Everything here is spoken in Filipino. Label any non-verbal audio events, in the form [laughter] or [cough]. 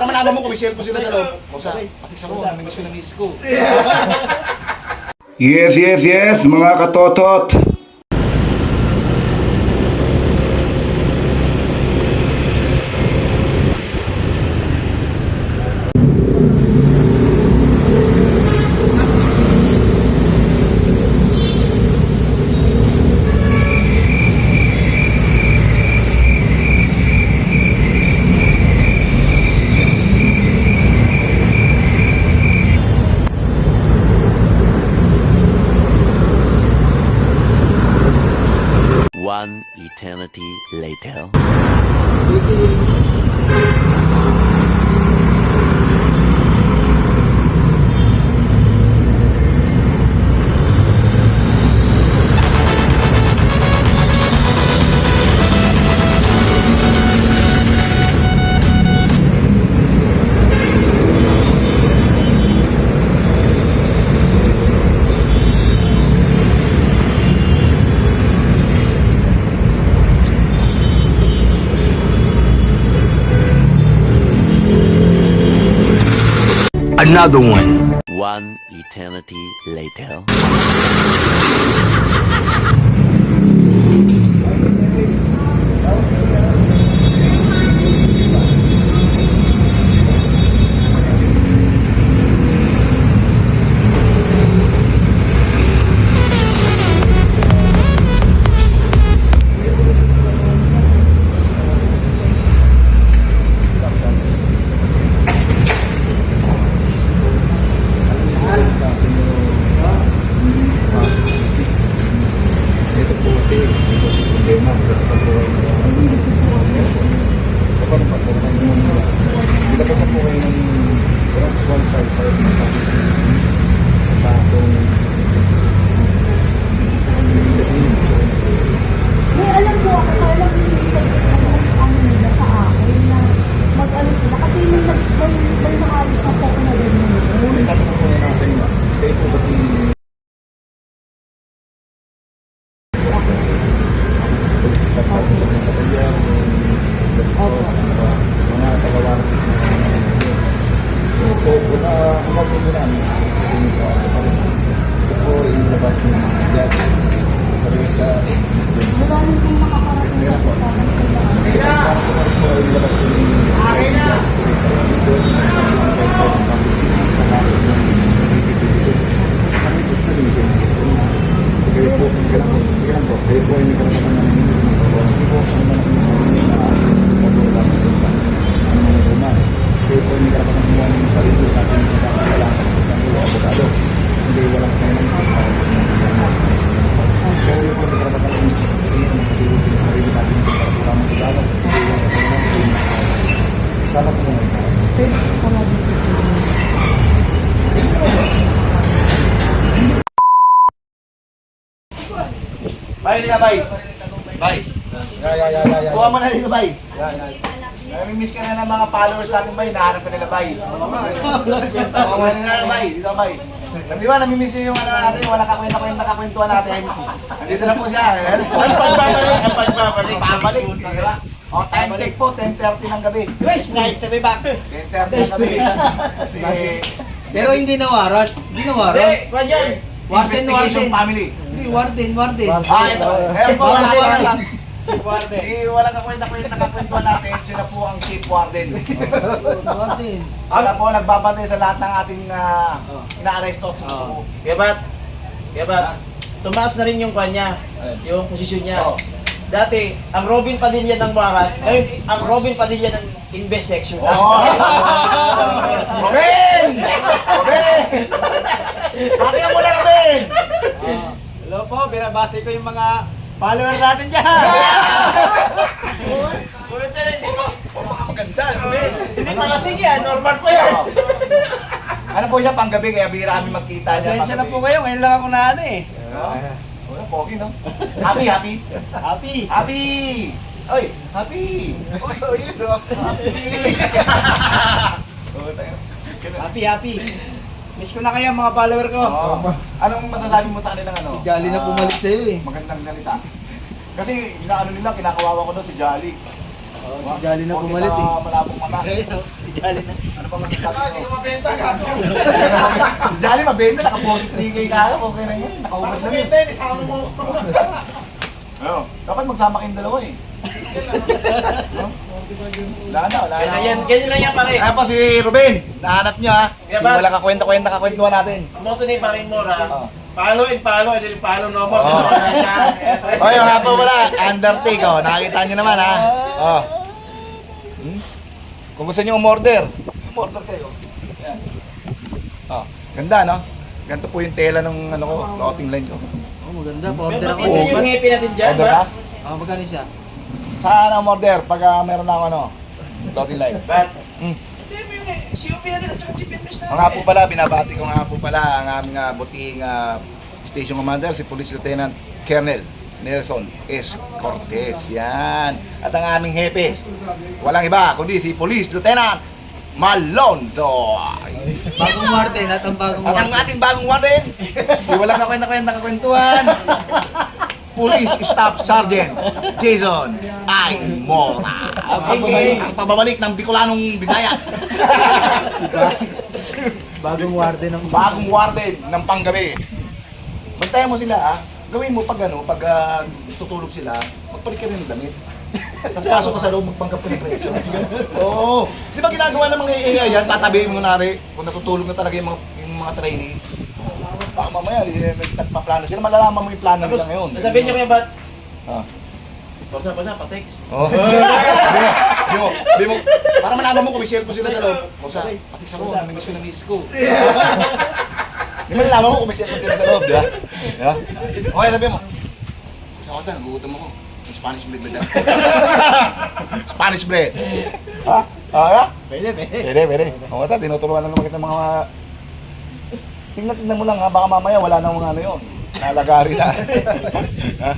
Para malaman mo kung may cellphone sila sa loob. Kusa, pati sa mo, namimiss ko na miss ko. Yes, yes, yes, mga katotot. Eternity later. Another one. One eternity later. Ng Rox 155 na kasi Pasong Ibig sabihin, May alam po ako, kaya lang hindi ko ano nila sa akin na mag-ano sila. Kasi may, may, may naalis na po ako na ganyan. may tatanong po na sa inyo. Kayo po kasi pagsabi Bay, liga, bay. Bay. Ya, ya, ya, ya, ya. Kuha mo na dito, bay. Ya, ya. Nami-miss ka na ng mga followers natin, bay. Nahanap ka nila, bay. Kuha mo na nila, bay. Dito, bay. Di ba, nami-miss nyo yung ano natin, wala kakwenta-kwenta kakwentuhan natin. Nandito na po siya. Ang pagbabalik, ang pagbabalik. Pagbabalik? O, time check po, 10.30 ng gabi. It's nice to be back. 10.30 ng gabi. Kasi, Pero hindi nawaran. Hindi nawaran. kwan yan. Warden, Investigation warden. family. Hindi, warden, warden. Ah, ito. Ayan po, Warden. warden. Si walang kakwenta-kwenta kakwentuhan natin, sila po ang chief warden. Warden. Sila po nagbabantay sa lahat ng ating uh, ina-arresto at susuko. Kaya ba't, kaya ba't, tumaas na rin yung kanya, yung posisyon niya. Dati, ang Robin Padilla ng Barat, ay, ang Robin Padilla ng Invest Section. Oh! [laughs] Robin! Robin! Pati ka muna, Robin! Hello po, binabati ko yung mga follower natin dyan. [laughs] Puro rin, hindi pa, Maganda, Robin. hindi pa lasing yan, normal pa yan. Ano po siya, panggabi, kaya bira kami magkita siya. Pasensya na po kayo, ngayon lang ako na ano eh. Oh, oh, pogi, no? Happy, happy. Happy. Happy! Oy, happy! Oy, oy, yun, no? Happy! [laughs] [laughs] Oh. Happy, happy. Miss ko na kayo mga follower ko. Oh, anong masasabi mo sa kanilang ano? Jolly na Ah, pumalit sa'yo eh. Magandang salita. Kasi inaano nila, kinakawawa ko doon si Jolly. [laughs] Oh, si Jolly na pumalit eh. na Malabong mata. Jolly na. Ano pa masasabi mo? Hindi ko mabenta ka. Jolly, mabenta. Naka 43k ka. Okay na yan. Nakaubos na yun. Hindi, isama mo. Ano? [laughs] Dapat magsama kayong dalawa eh. No? Wala na, wala na. Kaya yan, ganyan lang yan pare. Kaya po si Ruben, nahanap nyo ha. Kaya Hindi ba- wala kakwenta-kwenta kakwentuhan natin. Ang motto ni Paring Mora, Oo. follow and follow and then follow no more. Oo, kaya siya. [laughs] O, yung nga po wala, undertake oh. Nakakita nyo naman ha. Oh. Hmm? Kung gusto nyo umorder, umorder kayo. Yan. Oh, ganda no? Ganito po yung tela ng ano ko, clothing line ko. Oh, maganda. Pero Pa-order ba't ako. ito yung happy natin dyan, Order ba? ka? Ah, magkano siya? Saan ang order pag ah, meron na ako ano? Clothing line. Ba't? Hmm. Hindi mo yung COP natin at saka Invest natin. Mga po pala, binabati ko nga po pala ang aming uh, buting ah, station commander, si Police Lieutenant Colonel Nelson S. Cortez. Yan. At ang aming hepe, walang iba, kundi si Police Lieutenant Malonzo. Bagong warden at ang bagong At ang ating bagong warden, di walang kakwenta-kwenta kakwentuhan. Police Staff Sergeant Jason I. Mora. Ang pababalik, ang pababalik ng Bicolanong Bisaya. [laughs] Bagong warden ng bagong warden ng panggabi. Bantayan mo sila ah. Gawin mo pag ano, pag ah, tutulog sila, magpalit ka rin ng damit. [laughs] Tapos pasok ka sa loob, magpanggap ka ng preso. [laughs] Oo. Di ba ginagawa ng mga ingay yan? Tatabihin mo nari kung natutulog na talaga yung mga, yung mga trainee. Baka mamaya, eh, nagpaplano sila. Malalaman mo yung plano Tapos, nila ngayon. sabihin nyo kaya ba't? Ah. Basta, basta, pa-text. Oh. [laughs] Sabi mo, sabi mo, mo, para malaman mo kung may cellphone sila sa loob. Kusa, pati sa loob, namimiss ko na miss ko. Di ba nalaman mo kung may cellphone sila sa loob, di ba? Di ba? Okay, sabi mo, sa kota, nagugutom ako. Spanish bread ba dyan? [laughs] Spanish bread. Ha? Ah, Pwede, pwede. Pwede, pwede. O ta, tinuturuan lang naman kita ng mga... Tingnan, tingnan mo lang ha, baka mamaya wala nang mga ano yun. Nalagari na. [laughs] ha?